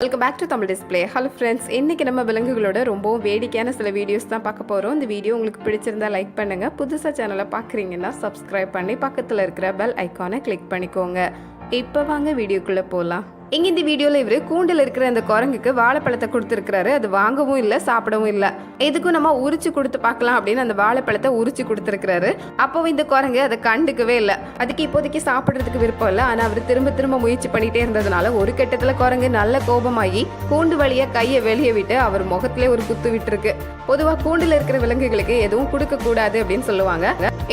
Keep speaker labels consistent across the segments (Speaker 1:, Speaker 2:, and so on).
Speaker 1: Welcome back to Tamil display hello friends இன்னைக்கு நம்ம விலங்குகளோட ரொம்பவும் வேடிக்கையான சில வீடியோஸ் தான் பார்க்க போகிறோம் இந்த வீடியோ உங்களுக்கு பிடிச்சிருந்தா லைக் பண்ணுங்கள் புதுசாக சேனலை பார்க்குறீங்கன்னா சப்ஸ்கிரைப் பண்ணி பக்கத்தில் இருக்கிற பெல் ஐக்கானை கிளிக் பண்ணிக்கோங்க. இப்போ வாங்க வீடியோக்குள்ளே போகலாம் இங்கே இந்த வீடியோல இவரு கூண்டில் இருக்கிற அந்த குரங்குக்கு வாழைப்பழத்தை கொடுத்துருக்கிறாரு. அது வாங்கவும் இல்லை சாப்பிடவும் இல்லை. எதுக்கும் நம்ம உரிச்சு கொடுத்து பார்க்கலாம் அப்படின்னு அந்த வாழைப்பழத்தை உரிச்சு கொடுத்துருக்கிறாரு. அப்போ இந்த குரங்கு அதை கண்டுக்கவே இல்லை. அதுக்கு இப்போதைக்கு சாப்பிட்றதுக்கு விருப்பம் இல்லை. ஆனால் அவர் திரும்ப திரும்ப முயற்சி பண்ணிகிட்டே இருந்ததுனால ஒரு கட்டத்தில் குரங்கு நல்ல கோபமாகி கூண்டு வழியாக கையை வெளியே விட்டு அவர் முகத்திலே ஒரு குத்து விட்டுருக்கு. பொதுவாக கூண்டில் இருக்கிற விலங்குகளுக்கு எதுவும் கொடுக்கக்கூடாது அப்படின்னு சொல்லுவாங்க.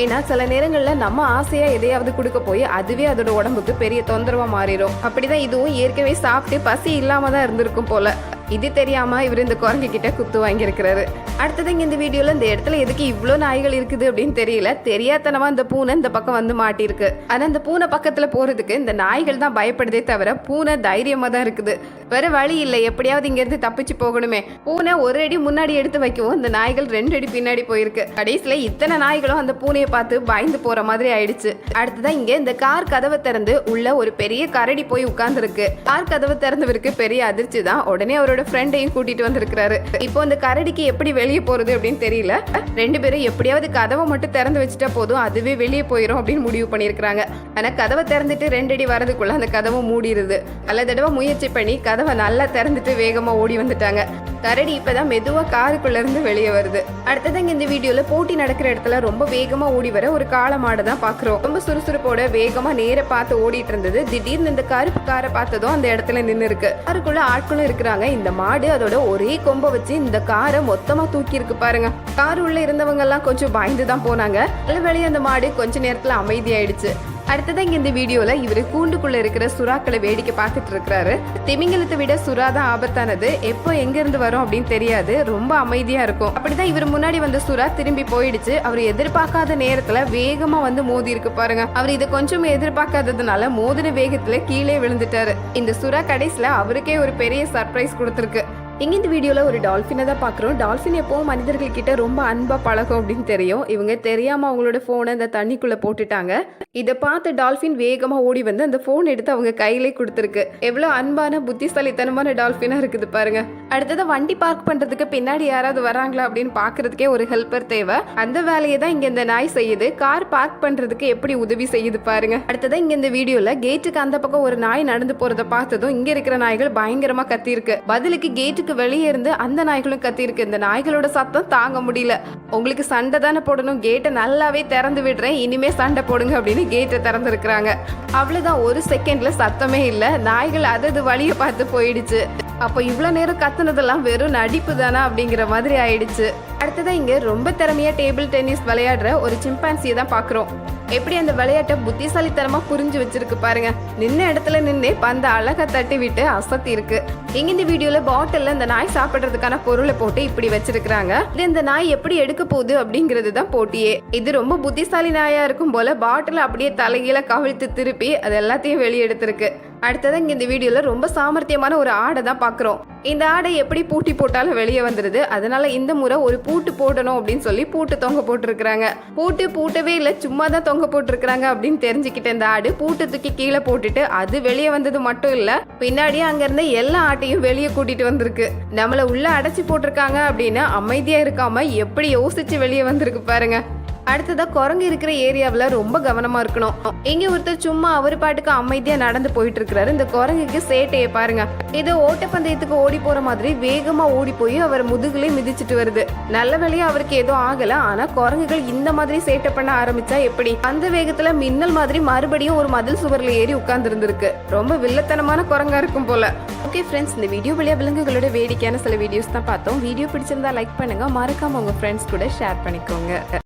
Speaker 1: ஏன்னா சில நேரங்களில் நம்ம ஆசையாக எதையாவது கொடுக்க போய் அதுவே அதோட உடம்புக்கு பெரிய தொந்தரவாக மாறிடும் அப்படிதான் இதுவும் ஏற்கனவே சாப்பிட்டு பசி இல்லாமல் தான் இருந்திருக்கும் போல. இது தெரியாம இவர் இந்த குரங்கு கிட்ட குத்து வாங்கியிருக்கிறாரு. அடுத்தது இங்க இந்த வீடியோல இந்த இடத்துல எதுக்கு இவ்வளோ நாய்கள் இருக்குது அப்படின்னு தெரியல. தெரியாதனமா இந்த பூனை இந்த பக்கம் வந்து மாட்டிருக்கு ஆனா இந்த பூனை பக்கத்துல போறதுக்கு இந்த நாய்கள் தான் பயப்படுதே தவிர பூனை தைரியமா தான் இருக்குது. வேற வழி இல்லை. எப்படியாவது இங்க இருந்து தப்பிச்சு போகணுமே. பூனை ஒரு அடி முன்னாடி எடுத்து வைக்கவும் இந்த நாய்கள் ரெண்டு அடி பின்னாடி போயிருக்கு. கடைசியில இத்தனை நாய்களும் அந்த பூனையை பார்த்து பயந்து போற மாதிரி ஆயிடுச்சு. அடுத்ததான் இங்க இந்த கார் கதவை திறந்து உள்ள ஒரு பெரிய கரடி போய் உட்கார்ந்துருக்கு. கார் கதவை திறந்தவருக்கு பெரிய அதிர்ச்சி தான். உடனே அவரோட ஃப்ரெண்டையும் கூட்டிட்டு வந்திருக்கிறாரு. இப்போ இந்த கரடிக்கு எப்படி வெளியே போறது அப்படின்னு தெரியல. ரெண்டு பேரும் எப்படியாவது கதவை மட்டும் திறந்து வச்சுட்டா போதும் அதுவே வெளியே போயிடும் அப்படின்னு முடிவு பண்ணியிருக்கிறாங்க. ஆனா கதவை திறந்துட்டு ரெண்டடி வரதுக்குள்ள அந்த கதவை மூடிடுது நல்ல தடவை முயற்சி பண்ணி கதவை நல்லா திறந்துட்டு வேகமா ஓடி வந்துட்டாங்க. கரடி இப்பதான் மெதுவா காருக்குள்ள இருந்து வெளியே வருது. அடுத்தது இந்த வீடியோல போட்டி நடக்கிற இடத்துல ரொம்ப வேகமா ஓடி வர ஒரு காளை மாடை தான் பாக்குறோம். ரொம்ப சுறுசுறுப்போட வேகமா நேர பார்த்து ஓடிட்டு இருந்தது. திடீர்னு இந்த கருப்பு காரை பார்த்ததும் அந்த இடத்துல நின்று இருக்கு. காருக்குள்ள ஆட்களும் இருக்கிறாங்க. இந்த மாடு அதோட ஒரே கொம்பை வச்சு இந்த காரை மொத்தமா தூக்கி இருக்கு பாருங்க. கார் உள்ள இருந்தவங்க எல்லாம் கொஞ்சம் பயந்து தான் போனாங்க. நல்ல வேலையை அந்த மாடு கொஞ்ச நேரத்துல அமைதியாயிடுச்சு. அடுத்ததான் இங்க இந்த வீடியோல இவரு கூண்டுக்குள்ள இருக்கிற சுறாக்களை வேடிக்கை பார்த்துட்டு இருக்கிறாரு. திமிங்கலத்தை விட சுறா தான் ஆபத்தானது. எப்போ எங்க இருந்து வரும் அப்படின்னு தெரியாது. ரொம்ப அமைதியா இருக்கும். அப்படிதான் இவர் முன்னாடி வந்த சுறா திரும்பி போயிடுச்சு. அவர் எதிர்பார்க்காத நேரத்துல வேகமா வந்து மோதி இருக்கு பாருங்க. அவர் இதை கொஞ்சம் எதிர்பார்க்காததுனால மோதின வேகத்துல கீழே விழுந்துட்டாரு. இந்த சுறா கடைசியில அவருக்கே ஒரு பெரிய சர்ப்ரைஸ் கொடுத்துருக்கு. இங்கே இந்த வீடியோவில் ஒரு டால்ஃபினை தான் பார்க்குறோம். டால்ஃபின் எப்போவும் மனிதர்கள்கிட்ட ரொம்ப அன்பாக பழகும் அப்படின்னு தெரியும். இவங்க தெரியாமல் அவங்களோட ஃபோனை இந்த தண்ணிக்குள்ளே போட்டுட்டாங்க. இதை பார்த்து டால்ஃபின் வேகமாக ஓடி வந்து அந்த ஃபோன் எடுத்து அவங்க கையிலே கொடுத்துருக்கு. எவ்வளோ அன்பான புத்திசாலித்தனமான டால்ஃபினாக இருக்குது பாருங்க. அடுத்தது வண்டி பார்க் பண்ணுறதுக்கு பின்னாடி யாராவது வராங்களா அப்படின்னு பார்க்குறதுக்கே ஒரு ஹெல்ப்பர் தேவை. அந்த வேலையை தான் இங்கே இந்த நாய் செய்யுது. கார் பார்க் பண்ணுறதுக்கு எப்படி உதவி செய்யுது பாருங்க. அடுத்ததான் இங்கே இந்த வீடியோவில் கேட்டுக்கு அந்த பக்கம் ஒரு நாய் நடந்து போகிறத பார்த்ததும் இங்கே இருக்கிற நாய்கள் பயங்கரமாக கத்தியிருக்கு. பதிலுக்கு கேட்டு கேட்டுக்கு வெளியே இருந்து அந்த நாய்களும் கத்திருக்கு இந்த நாய்களோட சத்தம் தாங்க முடியல. உங்களுக்கு சண்டை தானே போடணும். கேட்டை நல்லாவே திறந்து விடுறேன். இனிமே சண்டை போடுங்க அப்படின்னு கேட்டை திறந்துருக்குறாங்க. அவ்வளவுதான். ஒரு செகண்ட்ல சத்தமே இல்ல. நாய்கள் அதது வழியை பார்த்து போயிடுச்சு. அப்போ இவ்வளோ நேரம் கத்துனதெல்லாம் வெறும் நடிப்பு தானா அப்படிங்கிற மாதிரி ஆயிடுச்சு. அடுத்ததான் இங்கே ரொம்ப திறமையாக டேபிள் டென்னிஸ் விளையாடுற ஒரு சிம்பான்சியை தான் பார்க்குறோம் எப்படி அந்த விளையாட்டை புத்திசாலித்தனமா புரிஞ்சு வச்சிருக்கு பாருங்க. நின்ன இடத்துல நின்னே பந்த அழகை தட்டி விட்டு அசத்தி இருக்கு. இங்க இந்த வீடியோல பாட்டிலில் இந்த நாய் சாப்பிடுறதுக்கான பொருளை போட்டு இப்படி வச்சிருக்காங்க இது இந்த நாய் எப்படி எடுக்க போகுது அப்படிங்கிறது தான் போட்டியே. இது ரொம்ப புத்திசாலி நாயா இருக்கும் போல பாட்டில் அப்படியே தலைகீழ கவிழ்த்து திருப்பி அது எல்லாத்தையும் வெளியெடுத்திருக்கு அடுத்தது இங்கே இந்த வீடியோவில் ரொம்ப சாமர்த்தியமான ஒரு ஆடை தான் பார்க்குறோம் இந்த ஆடை எப்படி பூட்டி போட்டாலும் வெளியே வந்துடுது அதனால இந்த முறை ஒரு பூட்டு போடணும் அப்படின்னு சொல்லி பூட்டு தொங்க போட்டிருக்கிறாங்க. பூட்டு பூட்டவே இல்லை சும்மா தான் தொங்க போட்டிருக்கிறாங்க அப்படின்னு தெரிஞ்சுக்கிட்ட இந்த ஆடு பூட்டு தூக்கி கீழே போட்டுட்டு அது வெளியே வந்தது மட்டும் இல்லை பின்னாடியே அங்கேருந்து எல்லா ஆட்டையும் வெளியே கூட்டிட்டு வந்திருக்கு. நம்மளை உள்ள அடைச்சி போட்டிருக்காங்க அப்படின்னு அமைதியாக இருக்காம எப்படி யோசிச்சு வெளியே வந்திருக்கு பாருங்க. அடுத்ததாக குரங்கு இருக்கிற ஏரியாவில் ரொம்ப கவனமாக இருக்கணும். இங்கே ஒருத்தர் சும்மா அவர் பாட்டுக்கு அமைதியாக நடந்து போயிட்டு இருக்கிறாரு. இந்த குரங்குக்கு சேட்டையை பாருங்க. இது ஓட்டப்பந்தயத்துக்கு ஓடி போற மாதிரி வேகமாக ஓடி போய் அவர் முதுகுலே மிதிச்சிட்டு வருது. நல்ல வேலையா அவருக்கு எதுவும் ஆகல. ஆனா குரங்குகள் இந்த மாதிரி சேட்டை பண்ண ஆரம்பிச்சா எப்படி? அந்த வேகத்துல மின்னல் மாதிரி மறுபடியும் ஒரு மதில் சுவர்ல ஏறி உட்கார்ந்து இருந்திருக்கு ரொம்ப வில்லத்தனமான குரங்கா இருக்கும் போல. ஓகே ஃப்ரெண்ட்ஸ் இந்த வீடியோ வழியா விலங்குகளோட வேடிக்கையான சில வீடியோஸ் தான் பார்த்தோம். வீடியோ பிடிச்சிருந்தா லைக் பண்ணுங்க. மறக்காம உங்க ஃப்ரெண்ட்ஸ் கூட ஷேர் பண்ணிக்கோங்க.